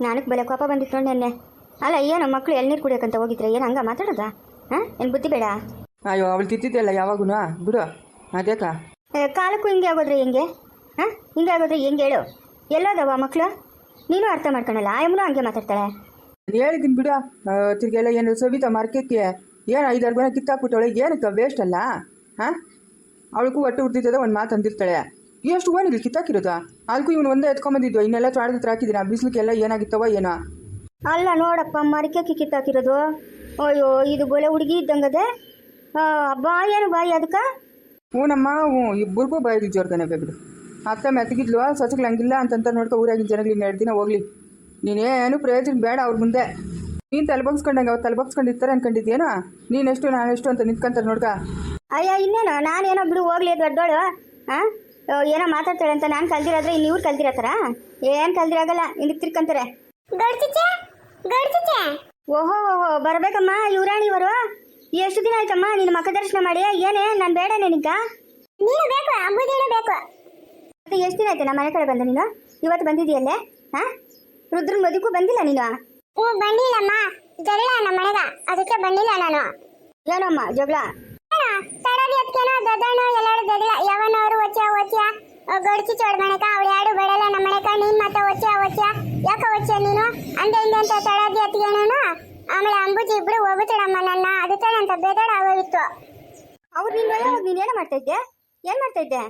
ನನಗೆ ಬಲೆ ಕೋಪ ಬಂದಿತ್ತು ನೆನ್ನೆ? ಅಲ್ಲ ಏನು ಮಕ್ಕಳು ಎಳ್ನೀರು ಕುಡಿಯೋಕಂತ ಹೋಗಿದ್ರೆ? ಏನು ಹಂಗ ಮಾತಾಡೋದ? ಹಾಂ? ಏನು ಬುದ್ಧಿ ಬೇಡ? ಅಯ್ಯೋ ಅವಳು ತಿದ್ದಿದ್ದೆಲ್ಲ ಯಾವಾಗೂ ಬಿಡು. ಅದೇಕ? ಏ, ಕಾಲಕ್ಕೂ ಹಿಂಗೆ ಆಗೋದ್ರೆ ಹೆಂಗೆ? ಹಾಂ? ಹಿಂಗೆ ಆಗೋದ್ರೆ ಹೆಂಗೆ ಹೇಳು? ಎಲ್ಲೋದವ ಮಕ್ಕಳು ನೀನು ಅರ್ಥ ಮಾಡ್ಕೊಳಲ್ಲ ಆಯಮ್ಮನೂ ಹಂಗೆ ಮಾತಾಡ್ತಾಳೆ. ಹೇಳಿದ್ದೀನಿ ಬಿಡು ತಿರ್ಗೆಲ್ಲ ಏನು ಸವಿತಾ ಮಾರ್ಕೆಟ್ಗೆ? ಏನು ಐದಾರು ಗುಣ ಕಿತ್ತಾಕ್ಬಿಟ್ಟವಳೆ ಏನಕ್ಕೆ ವೇಸ್ಟ್ ಅಲ್ಲ? ಹಾಂ? ಅವಳಿಗೂ ಹೊಟ್ಟೆ ಹುಡ್ತಿದ್ದದ ಒಂದು ಮಾತು ಅಂದಿರ್ತಾಳೆ ಎಷ್ಟು ಓಣಿಗೆ ಕಿತ್ತಾಕಿರೋದಾ? ಅದಕ್ಕೂ ಇವನು ಒಂದೇ ಎತ್ಕೊಂಬಂದಿದ್ದು ಇನ್ನೆಲ್ಲ ತ್ರಾಡದ ಹತ್ರ ಹಾಕಿದ್ದೀನಿ ಆ ಬಿಸಿಲಿಗೆಲ್ಲ ಏನಾಗಿತ್ತವ ಏನೋ? ಅಲ್ಲ ನೋಡಪ್ಪ ಮರಿಕೆ ಕಿತ್ತಾಕಿರೋದು. ಅಯ್ಯೋ ಇದು ಬೊಲೆ ಹುಡುಗಿ ಇದ್ದಂಗದೆ. ಬಾಯಿ ಏನು ಬಾಯಿ ಅದಕ್ಕೆ ಹ್ಞೂನಮ್ಮ ಹ್ಞೂ ಇಬ್ಬರಿಗೂ ಬಾಯಿದ್ವಿ ಜೋರ್ಗನೆ ಬಿಡು ಅತ್ತ ಮೆತ್ತಗಿದ್ಲು ಸೊಸಗಳು ಹಂಗಿಲ್ಲ ಅಂತಂತ ನೋಡ್ಕೊ ಊರಾಗಿನ ಜನಗಳಿಗೆ ಎರಡು ದಿನ ಹೋಗ್ಲಿ. ನೀನೇನು ಪ್ರಯೋಜನ ಬೇಡ ಅವ್ರ ಮುಂದೆ. ನೀನು ತಲೆಬಗ್ಸ್ಕೊಂಡಂಗೆ ಅವ್ರು ತಲೆಬಗ್ಸ್ಕೊಂಡಿರ್ತಾರೆ ಅನ್ಕೊಂಡಿದ್ಯೇನೋ ನೀನೆಷ್ಟು ನಾನೆಷ್ಟು ಅಂತ ನಿಂತ್ಕೊಂತಾರೆ ನೋಡ್ಕ. ಅಯ್ಯ ಇನ್ನೇನು? ನಾನೇನೋ ಬಿಡು ಹೋಗ್ಲಿ ದೊಡ್ಡೋಳು. ಹಾಂ ಏನೋ ಮಾತಾಡ್ತಾಳೆ ಅಂತ ನಾನು ಕಲ್ದಿರಾದ್ರೆ ಇನ್ನು ಇವ್ರು ಕಲ್ದಿರತ್ತಾರ ಏನು ಕಲ್ದಿರಾಗಲ್ಲ ಹಿಂದಕ್ಕೆ ತಿರ್ಕಂತಾರೆ. ಓಹೋ ಓಹೋ ಬರ್ಬೇಕಮ್ಮ ಯುವರಾಣಿ ಇವರು. ಎಷ್ಟು ದಿನ ಆಯ್ತಮ್ಮ ನಿನ್ನ ಮಕ್ಕ ದರ್ಶನ ಮಾಡಿ? ಏನೇ ನಾನು ಬೇಡ ನಿನಗ? ನೀನು ಬೇಕು ಅಂಬುದೇನು ಬೇಕು. ಮತ್ತೆ ಎಷ್ಟು ದಿನ ಆಯ್ತು ನಮ್ಮ ಮನೆ ಕಡೆ ಬಂದ ನೀನು? ಇವತ್ತು ಬಂದಿದೆಯಲ್ಲೇ ಹಾ? ರುದ್ರನ್ ಮದುಕು ಬಂದಿಲ್ಲ ನೀನು? ಓ ಬಂದಿಲ್ಲಮ್ಮ. ಜಗಳ ನಮ್ಮ ಮನೆಗ. ಅದಕ್ಕೆ ಬಂದಿಲ್ಲ ನಾನು. ಏನಮ್ಮ ಜಗಳ? ಅದಕ್ಕೇನೋ ಎಲ್ಲಾರು ಜಗಳ ಯಾವನವರು ಒಚ್ಚ ಒಚ್ಚ ಗಡ್ಚಿ ಚೋಡ್ ಮನೆಕ ಅವಳು ಯಾರು ಬೇಡಲ್ಲ ನಮ್ಮನೆಕ ನೀನ್ ಮತ್ತ ಒಚ್ಚ ಒಚ್ಚ ಯಾಕ ಒಚ್ಚ ನೀನು? ಅಂದ ಹಿಂದೆ ಅಂತ ತಡದಿ ಅದಕ್ಕೇನೋ ಆಮೇಲೆ ಅಂಬುಜಿ ಇಬ್ರು ಹೋಗ್ಬಿಟ್ಟಳಮ್ಮ ನನ್ನ. ಅದಕ್ಕೆ ನಂತ ಬೇದಾಡ ಆಗೋಗಿತ್ತು. ಅವ್ರು ನೀನು ನೀನು ಏನು ಮಾಡ್ತಾ ಇದ್ದೆ? ಏನು ಮಾಡ್ತಾ ಇದ್ದೆ?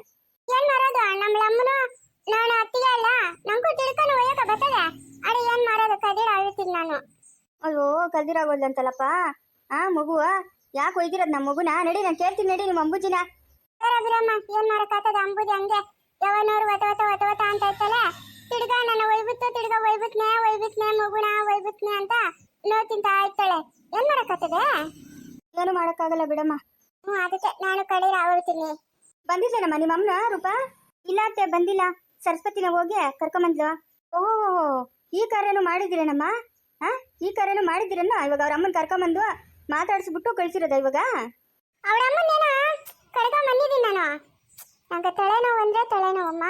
ಏನ್ ಮಾಡೋದು ನಮ್ಮ ಅಮ್ಮನು? ನಾನು ಅತ್ತಿಗೆ ಅಲ್ಲ. ನಂಗೂ ತಿಳ್ಕೊಂಡು ಒಯ್ಯಕ ಬರ್ತದೆ. ಅಡಿ ಏನು ಮಾಡೋದು? ಕದೀರ ಅಳ್ತೀನಿ ನಾನು. ಅಯ್ಯೋ ಕಲ್ದಿರಾಗೋಲ್ಲಂತಲ್ಲಪ್ಪ ಆ ಮಗು ಯಾಕೆ ಒಯ್ದಿರೋದು ನಮ್ಮ ಮಗುನ? ನಡಿ ನಾನು ಕೇಳ್ತೀನಿ ನಡಿ ನಿಮ್ಮ ಅಂಬುಜಿನ. ಬಿಡಮ್ಮ ಏನ್ ಮಾಡಕ್ಕಾಗ್ತದ ಅಂಬುಜಿ ಹಂಗೆ? ಯಾವನವ್ರು ವತ ವತ ವತ ವತ ಅಂತ ಇರ್ತಲ್ಲ ತಿಡ್ಗ ನನ್ನ ಒಯ್ಬಿತ್ತು ತಿಡ್ಗ ಒಯ್ಬಿಟ್ನೆ ಒಯ್ಬಿಟ್ನೆ ಮಗುನ ಒಯ್ಬಿಟ್ನೆ ಅಂತ ನೋಡ್ತಿಂತ ಇರ್ತಾಳೆ. ಏನ್ ಮಾಡಕ್ಕಾಗ್ತದೆ ಏನು ಮಾಡೋಕ್ಕಾಗಲ್ಲ ಬಿಡಮ್ಮ. ಹ್ಞೂ ಅದಕ್ಕೆ ನಾನು ಕಡೆ ಆವಡ್ತೀನಿ ಬಂದಿದ್ದೇನಮ್ಮ ನಿಮ್ಮ ಅಮ್ಮನ ರೂಪ? ಇಲ್ಲ ಅತ್ತೆ ಬಂದಿಲ್ಲ. ಸರಸ್ವತಿನ ಹೋಗಿ ಕರ್ಕೊಂಬಂದ್ಲು. ಓಹೋ ಈ ಕಾರ್ಯನು ಮಾಡಿದ್ದೀರೇನಮ್ಮ ಹಾ ಈ ಕಾರ್ಯನು ಮಾಡಿದ್ದೀರೇನ ಇವಾಗ ಅವ್ರ ಅಮ್ಮನ ಕರ್ಕೊಂಬಂದು ಮಾತಾಡಿಸ್ಬಿಟ್ಟು ಕಳ್ಸಿರೋದ ಇವಾಗ? ಅವಳ ಅಮ್ಮನೇನ ಕರ್ಕೊಂಡ್ ಬಂದಿದ್ದೀನಿ ನಾನು. ನಂಗೆ ತಲೆನೋವು ಅಂದ್ರೆ ತಲೆನೋವಮ್ಮ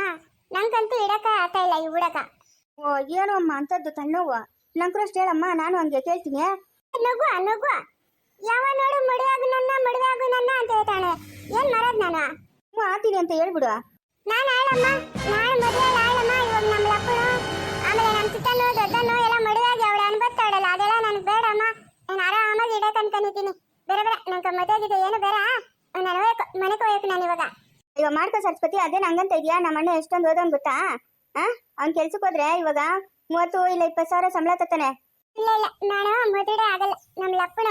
ನಂಗಂತೂ ಇಡಕ ಆಗ್ತಾ ಇಲ್ಲ ಈ ಹುಡಕ ಓ ಏನೋ ಅಮ್ಮ ಅಂತದ್ದು ತಣ್ಣೋವು? ನಂಕ್ರು ಅಷ್ಟು ಹೇಳಮ್ಮ ನಾನು ಹಂಗೆ ಕೇಳ್ತೀನಿ. ನಗು ನಗು. ಯಾವ ನೋಡು ಮದುವೆ ನನ್ನ ಮದುವೆ ನನ್ನ ಅಂತ ಹೇಳ್ತಾಳೆ. ಏನ್ ಮಾಡೋದ್ ನಾನು? ಹ್ಞೂ ಆತೀನಿ ಅಂತ ಹೇಳ್ಬಿಡು. ನಾನು ಆಳಮ್ಮ ನಾನು ಮದುವೆ ಆಳಮ್ಮ. ಇವಾಗ ನಮ್ಮ ಲಪ್ಪನು ಆಮೇಲೆ ನಮ್ಮ ಚಿಕ್ಕನು ದೊಡ್ಡನು ಎಲ್ಲ ಮದುವೆಯಾಗಿ ಅವಳು ಅನ್ಬತ್ತಾಳಲ್ಲ ಅದೆಲ್ಲ ನನಗೆ ಬೇಡಮ್ಮ ನಾನು ಇಡಕ್ಕೆ ಅನ್ಕೊಂಡಿದ್ದೀನಿ ಬೇರೆ ಬೇರೆ ನಂಗೆ ಮದುವೆ ಆಗಿದೆ ಏನು ಬೇಡ ನಾನು ಹೋಗಕ್ಕೆ ಮನೆಗೆ ಹೋಗಕ್ಕೆ ನಾನು ಇವಾಗ. ಇವಾಗ ಮಾಡ್ಕೋ ಸರಸ್ವತಿ ಅದೇ ನಂಗಂತ ಇದೆಯಾ? ನಮ್ಮ ಅಣ್ಣ ಎಷ್ಟೊಂದು ಓದೋನ್ ಗೊತ್ತಾ? ಆ? ಅವ್ನು ಕೆಲ್ಸಕ್ಕೆ ಹೋದ್ರೆ ಇವಾಗ ಮೂವತ್ತು ಇಲ್ಲ ಇಪ್ಪತ್ತು ಸಾವಿರ ಸಂಬಳ ತತ್ತಾನೆ ಇಲ್ಲ ಇಲ್ಲ ನಾನು ಮದುವೆ ಆಗಲ್ಲ. ನಮ್ಮ ಲಪ್ಪನ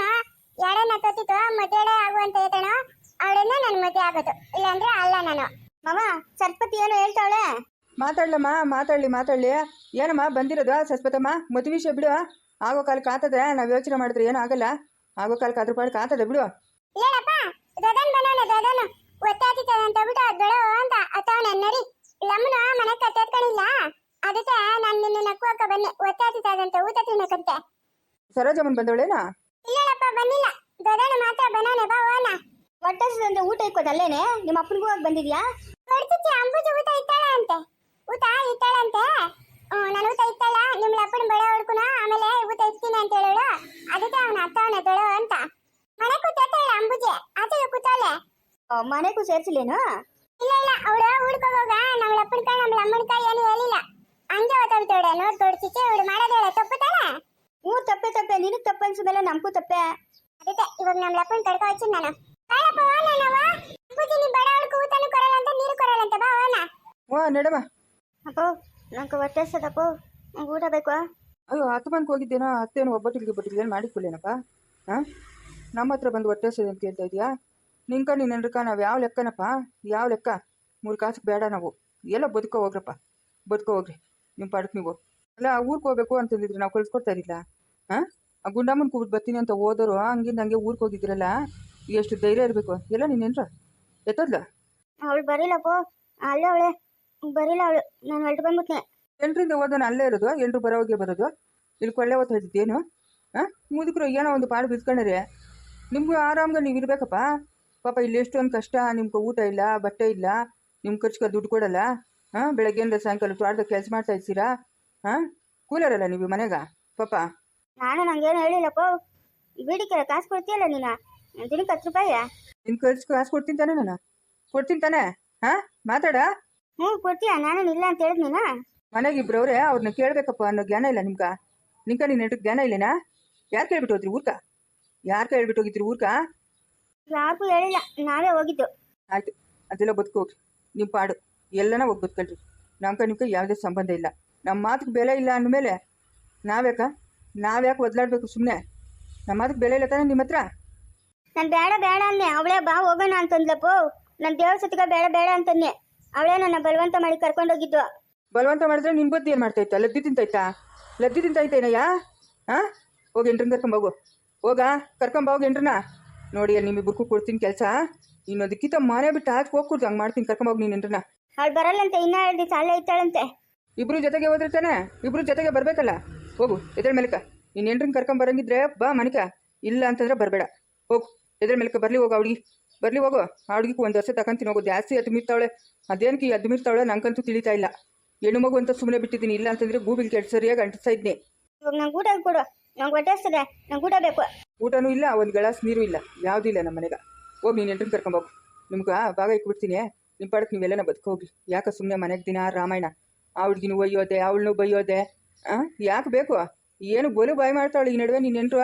ಯಾರೇ ತೊತ್ತಿತ್ತು ಮದುವೆ ಆಗುವಂತ ಹೇಳ್ತಾನೋ ಅವಳನ್ನ ನನ್ನ ಮದುವೆ ಆಗೋದು. ಇಲ್ಲಾಂದ್ರೆ ಅಲ್ಲ ನಾನು. ಮಾವ ಸರಸ್ವತಿ ಏನು ಹೇಳ್ತಾವಳೆ ಮಾತಾಡ್ಲಮ್ಮ ಮಾತಾಡ್ಲಿ ಮಾತಾಡ್ಲಿ. ಏನಮ್ಮ ಬಂದಿರೋದು ಸಸ್ಪತಮ್ಮ ಮದುವೆ ವಿಷಯ ಬಿಡು. ಆಗೋ ಕಾಲಕ್ಕೆ ಆತದೆ ನಾವು ಯೋಚನೆ ಮಾಡಿದ್ರೆ ಏನೂ ಆಗಲ್ಲ. ಆಗೋ ಕಾಲಕ್ಕೆ ಅದ್ರ ಪಾಡಕ್ಕೆ ಆತದೆ ಬಿಡು. ಇಲ್ಲಪ್ಪ ದೊಡ್ಡನ್ ಬನಾನ ದೊಡ್ಡನು. ಒತ್ತಾತಿತ್ತದ ಅಂತ ಬಿಟ್ಟು ದೊಡ್ಡ ಅಂತ. ಅತ್ತವನ ನಡಿ. ಲಮ್ಮನ ಮನೆ ಕಟ್ಟೆತ್ಕೊಂಡಿಲ್ಲ ಅದಕ್ಕೆ ನಾನು ನಿನ್ನ ನಕ್ಕುವಕ್ಕ ಬನ್ನಿ. ಒತ್ತಾತಿತ್ತದಂತ ಊಟ ತಿನ್ನಕಂತೆ. ಸರೋಜಮ್ಮನ್ ಬಂದವಳೇನಾ? ಇಲ್ಲಪ್ಪ ಬಂದಿಲ್ಲ. ದೊಡ್ಡನ ಮಾತ್ರ ಬನಾನೆ ಬಾ ಹೋನ ಹೊಟ್ಟೆ ಊಟ ಇಕ್ಕೋದು ಅಲ್ಲೇನೆ? ನಿಮ್ಮ ಅಪ್ಪನಿಗೂ ಹೋಗಿ ಬಂದಿದ್ಯಾ? ಹೊಡ್ತಿಚ್ಚಿ ಅಂಬುಜ ಊಟ ಇತ್ತಾಳೆ ಅಂತೆ. ಊಟ ಇತ್ತಾಳಂತೆ ಹ್ಮ್ ನಾನು ಊಟ ಇತ್ತಲ್ಲ. ನಿಮ್ಮ ಅಪ್ಪನ ಬಳೆ ಹೊಡ್ಕುನ? ಆಮೇಲೆ ಊಟ ಇರ್ತೀನಿ ಅಂತ ಹೇಳೋಳು ಅದಕ್ಕೆ ಅವನ ಅತ್ತವನ ದೊಡ ಅಂತ. ಮನೆ ಕೂತಾಳೆ ಅಂಬುಜೆ. ಆಚೆಗೆ ಕೂತಾಳೆ ಮನೆಗೂ ಸೇರ್ಸಿಲ್ಲೇನು? ಇಲ್ಲ ಇಲ್ಲ. ಅವಳು ಹುಡ್ಕೋವಾಗ ನಮ್ಮ ಅಪ್ಪನ ಕಾಯಿ ನಮ್ಮ ಅಮ್ಮನ ಕೈ ಏನು ಹೇಳಿಲ್ಲ. ಹಂಗೆ ನೋಡ್ ನೋಡ್ಕೊಡ್ತಿಕ್ಕೆ ಅವಳು ಮಾಡೋದೇಳೆ ತಪ್ಪುತ್ತಾಳೆ ಹ್ಞೂ ತಪ್ಪೆ ತಪ್ಪೆ. ನಿನಗೆ ತಪ್ಪು ಮೇಲೆ ನಮಗೂ ತಪ್ಪೆ. ಅದಕ್ಕೆ ಇವಾಗ ನಮ್ಮ ಅಪ್ಪನ ಕಡ್ಕ ಹಚ್ಚಿ ನಾನು. ಕಾಯಪ್ಪ ಹೋನ ಅಂಬುಜಿ ನೀ ಬಡ ಅವಳು ಊಟನೂ ಕೊರಲ್ಲ ಅಂತ ನೀರು ಕೊರಲ್ಲ ಅಂತ ಬಾ ಹೋನ ಹ್ಞೂ ನಡಮ್ಮ. ಅಪ್ಪ ನಂಗೆ ಹೊಟ್ಟೆ ಸದಪ್ಪ ಊಟ ಬೇಕು ಅಯ್ಯೋ ಬಂದು ಹೋಗಿದ್ದೇನೋ ಅತ್ತೇನು ಒಬ್ಬಟ್ಟಿಗೆ ಒಬ್ಬಟ್ಟಿಗೆ ಏನು ಮಾಡಿಕೊಳ್ಳೇನಪ್ಪ ಹಾಂ ನಮ್ಮ ಹತ್ರ ಬಂದು ಹೊಟ್ಟೆ ಹಸಿದೆ ಅಂತ ಹೇಳ್ತಾ ಇದೆಯಾ? ನಿನ್ಕ ನೀನು ನಡ್ಕ ನಾವು ಯಾವ ಲೆಕ್ಕನಪ್ಪ? ಯಾವ ಲೆಕ್ಕ? ಮೂರು ಕಾಸಿಗೆ ಬೇಡ ನಾವು. ಎಲ್ಲ ಬದುಕೋ ಹೋಗ್ರಪ್ಪ. ಬದುಕೋ ಹೋಗ್ರಿ. ನಿಮ್ಮ ಪಾಡಕ್ಕೆ ನೀವು ಅಲ್ಲ ಊರಿಗೆ ಹೋಗ್ಬೇಕು ಅಂತಂದಿದ್ರಿ ನಾವು ಕಳ್ಸ್ಕೊಡ್ತಾ ಇರಲಿಲ್ಲ? ಹಾಂ ಆ ಗುಂಡಮ್ಮನ ಕೂಬಿಟ್ಟು ಬರ್ತೀನಿ ಅಂತ ಹೋದರು, ಹಂಗಿಂದ ಹಂಗೆ ಊರಿಗೆ ಹೋಗಿದ್ರಲ್ಲ, ಎಷ್ಟು ಧೈರ್ಯ ಇರಬೇಕು. ಎಲ್ಲ ನೀನೇನ್ರ ಎತ್ತದ್ಲ? ಅವಳು ಬರೀಲಪ್ಪ. ಅಲ್ಲೇ ಅವಳೆ. ಬರೀಲ್ಲ ಅವಳು. ನಾನು ಹೊರಟು ಬಂದ್ಬಿಟ್ನೆ. ಎಂಟರಿಂದ ಓದೋಣ ಅಲ್ಲೇ ಇರೋದು ಎಲ್ಲರೂ ಬರೋವಾಗೆ ಬರೋದು. ಇಲ್ಲಿ ಕೊಳ್ಳೆ ಓದ್ತಾ ಇದ್ದಿದ್ದೇನು ಹಾಂ ಮುದುಕರು ಏನೋ ಒಂದು ಪಾಡು ಬಿದ್ಕೊಂಡ್ರೆ ನಿಮಗೂ ಆರಾಮ್ಗೆ ನೀವು ಇರಬೇಕಪ್ಪ. ಪಾಪ ಇಲ್ಲಿ ಎಷ್ಟೊಂದು ಕಷ್ಟ ನಿಮ್ಗೆ ಊಟ ಇಲ್ಲ ಬಟ್ಟೆ ಇಲ್ಲ ನಿಮ್ಮ ಖರ್ಚಿಗೆ ದುಡ್ಡು ಕೊಡಲ್ಲ. ಹಾಂ ಬೆಳಗ್ಗೆಯಿಂದ ಸಾಯಂಕಾಲ ತೋಟದ ಕೆಲಸ ಮಾಡ್ತಾ ಇದ್ದೀರಾ ಹಾಂ ಕೂಲರಲ್ಲ ನೀವು ಮನೆಗ ಪಾಪ. ನಾನು ನಂಗೇನು ಹೇಳಿಲ್ಲಪ್ಪ. ಬೇಡಿಕೆ ಕಾಸು ಕೊಡ್ತೀಯಲ್ಲ ನೀನು? ದಿನಕ್ಕೆ ಹತ್ತು ರೂಪಾಯಿ. ನಿನ್ ಖರ್ಚು ಕಾಸು ಕೊಡ್ತೀನಿ ತಾನೆ ನಾನು. ಕೊಡ್ತೀನಿ ತಾನೆ ಹಾಂ ಮಾತಾಡ. ಹ್ಞೂ ಕೊಡ್ತೀಯ. ನಾನೇನು ಇಲ್ಲ ಅಂತ ಹೇಳಿದ್ ನೀನು? ಮನೆಗೆ ಇಬ್ಬರವ್ರೆ ಅವ್ರನ್ನ ಕೇಳ್ಬೇಕಪ್ಪ ಅನ್ನೋ ಜ್ಞಾನ ಇಲ್ಲ ನಿಮ್ಗ? ನಿಂಕ ನೀನ್ ನೆಂಟ್ರಿಗೆ ಜ್ಞಾನ ಇಲ್ಲೇನಾ? ಯಾರು ಕೇಳ್ಬಿಟ್ಟು ಹೋದ್ರಿ ಊರ್ಕ? ಯಾರು ಕೇಳ್ಬಿಟ್ಟು ಹೋಗಿದ್ರಿ ಊರ್ಕ? ಯಾರಿಗೂ ಹೇಳಿಲ್ಲ ನಾವೇ ಹೋಗಿದ್ದು. ಆಯ್ತು ಅದೆಲ್ಲ ಬದುಕೋಗ್ರಿ ನಿಮ್ಮ ಪಾಡು. ಎಲ್ಲನ ಹೋಗಿ ಬದುಕಲ್ರಿ ನಮ್ಕ ನಿಮ್ಕ ಯಾವುದೇ ಸಂಬಂಧ ಇಲ್ಲ. ನಮ್ಮ ಮಾತಿಗೆ ಬೆಲೆ ಇಲ್ಲ ಅಂದಮೇಲೆ ನಾವ್ಯಾಕ? ನಾವ್ಯಾಕೆ ಒದ್ಲಾಡ್ಬೇಕು ಸುಮ್ಮನೆ ನಮ್ಮ ಮಾತಿಗೆ ಬೆಲೆ ಇಲ್ಲ ತಾನೆ ನಿಮ್ಮ ಹತ್ರ? ನಾನು ಬೇಡ ಬೇಡ ಅಂದೆ. ಅವಳೇ ಬಾ ಹೋಗೋಣ ಅಂತಂದ್ಲಪ್ಪೋ. ನನ್ನ ದೇವ್ರ ಸತ್ಗ ಬೇಡ ಬೇಡ ಅಂತಂದೆ. ಅವಳೇ ನನ್ನ ಬಲವಂತ ಮಾಡಿ ಕರ್ಕೊಂಡೋಗಿದ್ದು ಬಲವಂತ ಮಾಡಿದ್ರೆ ನಿನ್ ಬುದ್ಧಿ ಏನು ಮಾಡ್ತೈತಾ ಲದ್ದಿ ತಿಂತೈತಾ ಲದ್ದಿ ತಿಂತೈತೇನಯ್ಯ ಹಾಂ ಹೋಗಿ ಎಂಟ್ರನ್ನ ಕರ್ಕೊಂಬೋಗು ಹೋಗ. ಕರ್ಕೊಂಬೋಗು ಎಂಟ್ರನ್ನ. ನೋಡಿ ನಿಮ್ಮಿಬ್ಬರಿಗೂ ಕೊಡ್ತೀನಿ ಕೆಲಸ. ಇನ್ನೊಂದಕ್ಕಿಂತ ಮನೆ ಬಿಟ್ಟು ಹಾಕಿ ಹೋಗ್ಕೊಡ್ತು ಹಂಗೆ ಮಾಡ್ತೀನಿ. ಕರ್ಕೊಂಬೋಗಿ ನೀನು ಎಂಟ್ರನ್ನ. ಅವಳು ಬರಲ್ಲಂತೆ ಇನ್ನ ಎರಡು ದಿವಸ ಅಲ್ಲೇ ಇತ್ತಾಳಂತೆ ಇಬ್ರು ಜೊತೆಗೆ ಹೋದ್ರೆ ತಾನೆ ಇಬ್ರು ಜೊತೆಗೆ ಬರಬೇಕಲ್ಲ? ಹೋಗು ಎದ್ರ ಮೇಲಕ ನೀನು ಎಂಟ್ರನ್ನ ಕರ್ಕೊಂಡ್ ಬರಂಗಿದ್ರೆ ಬಾ ಮನಿಕ ಇಲ್ಲ ಅಂತಂದ್ರೆ ಬರಬೇಡ. ಹೋಗು ಎದ್ರ ಮೇಲಕ ಬರ್ಲಿ ಹೋಗು ಅವಳಿಗೆ ಬರ್ಲಿ ಹೋಗು. ಆ ಹುಡ್ಗಿಗೆ ಒಂದು ವರ್ಷ ತಗೊಂತೀನಿ ಹೋಗು ಜಾಸ್ತಿ ಅದು ಮೀರ್ತಾವಳೆ ಅದೇನಕ್ಕೆ ಅದು ಮೀರ್ತಾವಳೆ ನಂಗಂತೂ ತಿಳಿತಾ ಇಲ್ಲ. ಹೆಣ್ಣು ಮಗು ಅಂತ ಸುಮ್ಮನೆ ಬಿಟ್ಟಿದ್ದೀನಿ ಇಲ್ಲ ಅಂತಂದ್ರೆ ಗೂಬಿಲ್ ಕೆಟ್ಟ ಸರಿಯಾಗಿ ಅಂಟಿಸ್ತಾ ಇದ್ನೆ ಇವಾಗ ನಂಗೆ ಊಟ ಕೊಡು ನಂಗೆ ಹೊಟ್ಟೆ ಹಸ್ತದೆ ನಂಗೆ ಊಟ ಬೇಕು. ಊಟನೂ ಇಲ್ಲ ಒಂದು ಗ್ಲಾಸ್ ನೀರು ಇಲ್ಲ ಯಾವುದೂ ಇಲ್ಲ ನಮ್ಮ ಮನೆಗೆ ಹೋಗಿ ನೀನು ಎಂಟ್ರನ್ನ ಕರ್ಕೊಂಬೋಗು ನಿಮ್ಗೆ ಭಾಗ ಇಕ್ಬಿಡ್ತೀನಿ ನಿಮ್ಮ ಪಾಡಕ್ಕೆ ನೀವೆಲ್ಲನ ಹೋಗಿ ಯಾಕೆ ಸುಮ್ಮನೆ ಮನೆಗೆ ದಿನ ರಾಮಾಯಣ? ಆ ಹುಡ್ಗಿನೂ ಒಯ್ಯೋದೆ ಅವಳನ್ನು ಬೈಯೋದೆ ಹಾಂ ಯಾಕೆ ಬೇಕು? ಏನು ಗೋಲು ಬಾಯಿ ಮಾಡ್ತಾವಳು ಈ ನಡುವೆ ನೀನು ಎಂಟ್ರು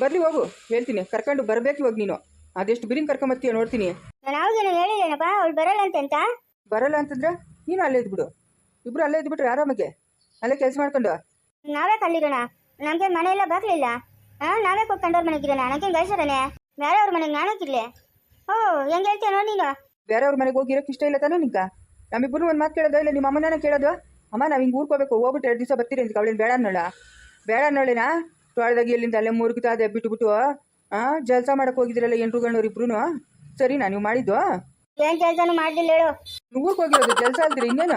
ಬರ್ಲಿ ಹೋಗು ಹೇಳ್ತೀನಿ. ಕರ್ಕೊಂಡು ಬರಬೇಕು ಇವಾಗ ನೀನು. ಅದೆಷ್ಟು ಬಿರಿಂಗ್ ಕರ್ಕೊಂಬತ್ತೀಯ ನೋಡ್ತೀನಿ. ನಾನು ಅವಳು ಬರಲ್ಲ ಅಂತ ಬರಲ್ಲ ಅಂತಂದ್ರೆ ನೀನು ಅಲ್ಲೇ ಇದ್ಬಿಡು. ಇಬ್ರು ಅಲ್ಲೇ ಇದ್ಬಿಟ್ರೆ ಆರಾಮಾಗೆ ಅಲ್ಲೇ ಕೆಲಸ ಮಾಡ್ಕೊಂಡು? ನಾವೇ ಕಲ್ಲಿರೋಣ ನಮಗೆ ಮನೆ ಎಲ್ಲ ಬಾಗ್ಲಿಲ್ಲ ಹಾಂ ನಾವೇ ಕೊಟ್ಕೊಂಡವ್ರ ಮನೆಗಿರೋಣ ನನಗೆ ಗಳಿಸಿದಾನೆ ಬೇರೆಯವ್ರ ಮನೆಗೆ ನಾನಕ್ಕಿರ್ಲಿ ಓ ಹೆಂಗೆ ಹೇಳ್ತೀಯ ನೋಡಿ ನೀನು. ಬೇರೆಯವ್ರ ಮನೆಗೆ ಹೋಗಿರೋಕೆ ಇಷ್ಟ ಇಲ್ಲ ತಾನೇ ನಿಂಗೆ? ನಮ್ಮಿಬ್ಬರು ಒಂದು ಮಾತು ಕೇಳೋದು ಇಲ್ಲ ನಿಮ್ಮ ಅಮ್ಮನ ಕೇಳೋದು? ಅಮ್ಮ ನಾವು ಹಿಂಗೆ ಊರ್ಕೋಬೇಕು. ಹೋಗ್ಬಿಟ್ಟು ಎರಡು ದಿವಸ ಬರ್ತೀರಿ ಅಂತ ಅವಳೇನು ಬೇಡ ಅನ್ನೋಳ? ಬೇಡ ನೋಳಿನ ತೊಳೆದಾಗಿ ಎಲ್ಲಿಂದ ಅಲ್ಲೇ ಮುರುಗ್ತಾ ಅದೇ ಬಿಟ್ಬಿಟ್ಟು ಹಾಂ ಜಲ್ಸ ಮಾಡಕ್ಕೆ ಹೋಗಿದ್ರಲ್ಲ ಎಂಟ್ರು ಗಂಡವ್ರು ಇಬ್ರು ಸರಿನಾ ನೀವು ಮಾಡಿದ್ದು? ಏನು ಕೆಲಸನೂ ಮಾಡಲಿಲ್ಲ ಹೇಳು. ಊರಿಗೆ ಹೋಗಿರೋದು ಕೆಲಸ ಅಲ್ದಿರಿ ಇನ್ನೇನ?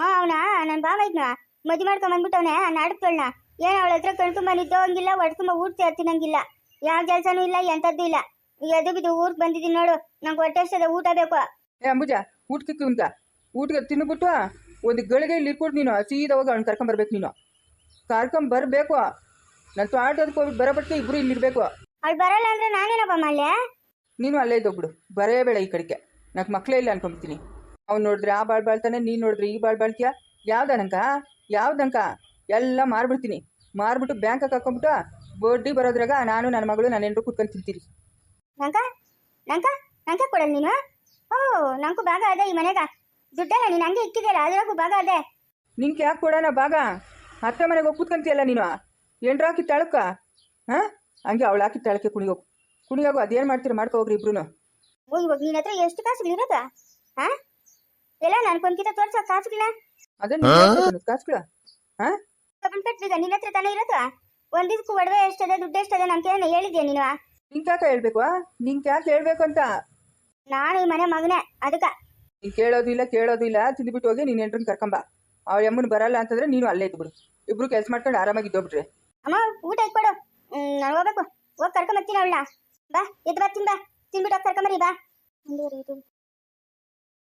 ಹಾ ಅವನ ನನ್ನ ಬಾವ ಇದ್ನ ಮದುವೆ ಮಾಡ್ಕೊಂಡ್ ಬಂದ್ಬಿಟ್ಟವನೆ ನಾಟಕಗಳನ್ನ ಏನು ಅವಳ ಹತ್ರ ಕಣ್ ತುಂಬ ನಿದ್ದೋಂಗಿಲ್ಲ ಒಡ್ ಊರ್ ಊಟ ತಿನ್ನಂಗಿಲ್ಲ ಯಾವ ಕೆಲಸನೂ ಇಲ್ಲ ಎಂತದ್ದು ಇಲ್ಲ. ಎದು ಬಿದ್ದು ಊರ್ಗ್ ಬಂದಿದ್ದೀನಿ ನೋಡು ನಂಗೆ ಹೊಟ್ಟೆ ಊಟ ಬೇಕು. ಏ ಅಂಬುಜ ಊಟಕ್ಕೆ ಉಂಟ ಊಟಕ್ಕೆ ತಿನ್ಬಿಟ್ಟು ಒಂದು ಗಳಿಗೆ ಇಲ್ಲಿ ಇಟ್ಬಿಟ್ಟು ನೀನು ಸೀದಾ ಹೋಗಿ ಅವ್ನು ಕರ್ಕೊಂಬರ್ಬೇಕು ನೀನು. ಕರ್ಕೊಂಬರ್ಬೇಕು ನಾನು ತೋಟದಕ್ಕೆ ಹೋಗ್ಬಿಟ್ಟು ಬರೋಬಟ್ಟಿಗೆ ಇಬ್ರು ಇಲ್ಲಿರ್ಬೇಕು. ಅಲ್ ಬರಲ್ಲ ಅಂದ್ರೆ ನಾನೇನಪ್ಪ ಮಲ್ಯ ನೀನು ಅಲ್ಲೇ ಇದ್ದೋಗ್ಬಿಡು ಬರೇ ಬೇಡ ಈ ಕಡೆಗೆ. నాకు ಮಕ್ಳೇ ಇಲ್ಲ ಅನ್ಕೊಂಬಿಡ್ತೀನಿ ಅವ್ನು ನೋಡಿದ್ರೆ ಆ ಬಾಳ್ ಬಾಳ್ತಾನೆ ನೀನು ನೋಡಿದ್ರೆ ಈ ಬಾಳ್ ಬಾಳ್ತೀಯ? ಯಾವ್ದನಕ ಯಾವ್ದಂಕ ಎಲ್ಲ ಮಾರ್ಬಿಡ್ತೀನಿ. ಮಾರ್ಬಿಟ್ಟು ಬ್ಯಾಂಕ್ ಹಾಕೊಂಡ್ಬಿಟ್ಟು ಬಡ್ಡಿ ಬರೋದ್ರಾಗ ನಾನು ನನ್ನ ಮಗಳು ನನ್ನ ಹೆಂಡ್ರು ಕುತ್ಕೊಂಡು ತಿಂತೀರಿ. ನಂಕ ನಂಕ ನಂಕ ಕೊಡಲ್ಲ ನೀನು? ಓ ನಂಗೂ ಭಾಗ ಅದೇ ಈ ಮನೆಗ. ದುಡ್ಡಲ್ಲ ನೀನು ಹಂಗೆ ಇಕ್ಕಿದೆಯಲ್ಲ ಅದ್ರಾಗೂ ಭಾಗ ಅದೇ. ನಿಂಗೆ ಯಾಕೆ ಕೊಡೋಣ ಭಾಗ? ಅತ್ತೆ ಮನೆಗೆ ಹೋಗಿ ಕೂತ್ಕೊಂತೀಯಲ್ಲ ನೀನು? ಎಂಟ್ರು ಹಾಕಿ ತಳಕ ಹಾಂ ಹಂಗೆ ಅವಳು ಹಾಕಿ ತಳಕ್ಕೆ ಕುಣಿಯೋಗು ಕುಣಿಯೋಗು ಅದೇನು ಮಾಡ್ತೀರಿ ಮಾಡ್ಕೊ ಹೋಗ್ರಿ ಇಬ್ರು ಹೋಗಿ ಇವಾಗ ನಿನ್ನ ಹತ್ರ ಎಷ್ಟು ಕಾಸು ಇರೋದ ಹಾ ಎಲ್ಲ ನನ್ಕೊಂಡ್ಕಿತ ತೋರ್ಸೋ ಕಾಸುಗಳನ್ನ. ಅದನ್ನ ಕಾಸುಗಳ? ಹಾಂ? ತಗೊಂಡ್ ಕಟ್ರಿಗ ನಿನ್ನ ಹತ್ರ ತಾನೇ ಇರೋದು? ಒಂದ್ ದಿವ್ಸಕ್ಕೂ ಒಡವೆ ಎಷ್ಟದೆ ದುಡ್ಡು ಎಷ್ಟದೆ ನಮ್ಗೆ ಏನು ಹೇಳಿದ್ಯಾ ನೀನು? ನಿಂಗೆ ಯಾಕೆ ಹೇಳ್ಬೇಕು ನಿಂಗೆ ಯಾಕೆ ಹೇಳ್ಬೇಕು ಅಂತ? ನಾನು ಈ ಮನೆ ಮಗನೇ ಅದಕ್ಕ ನೀನ್ ಕೇಳೋದು ಇಲ್ಲ ಕೇಳೋದು ಇಲ್ಲ ತಿಂದ್ಬಿಟ್ಟು ಹೋಗಿ ನೀನ್ ಎಂಟ್ರನ್ ಕರ್ಕೊಂಬ ಅವ್ರ ಅಮ್ಮನ್ ಬರಲ್ಲ ಅಂತಂದ್ರೆ ನೀನು ಅಲ್ಲೇ ಇದ್ಬಿಡು. ಇಬ್ರು ಕೆಲಸ ಮಾಡ್ಕೊಂಡು ಆರಾಮಾಗಿ ಇದ್ದೋಗ್ಬಿಟ್ರೆ. ಅಮ್ಮ ಊಟ ಇಟ್ಕೊಡು ನಾನು ಹೋಗ್ಬೇಕು. ಹೋಗಿ ಕರ್ಕೊಂಬರ್ತೀನಿ ಅವಳ ಬಾ ಎದ್ದು ಬರ್ತೀನಿ ಬಾ. ತಿನ್ಬಿಟ್ಟು ಹೋಗಿ ಕರ್ಕೊಂಬರಿ ಬಾ.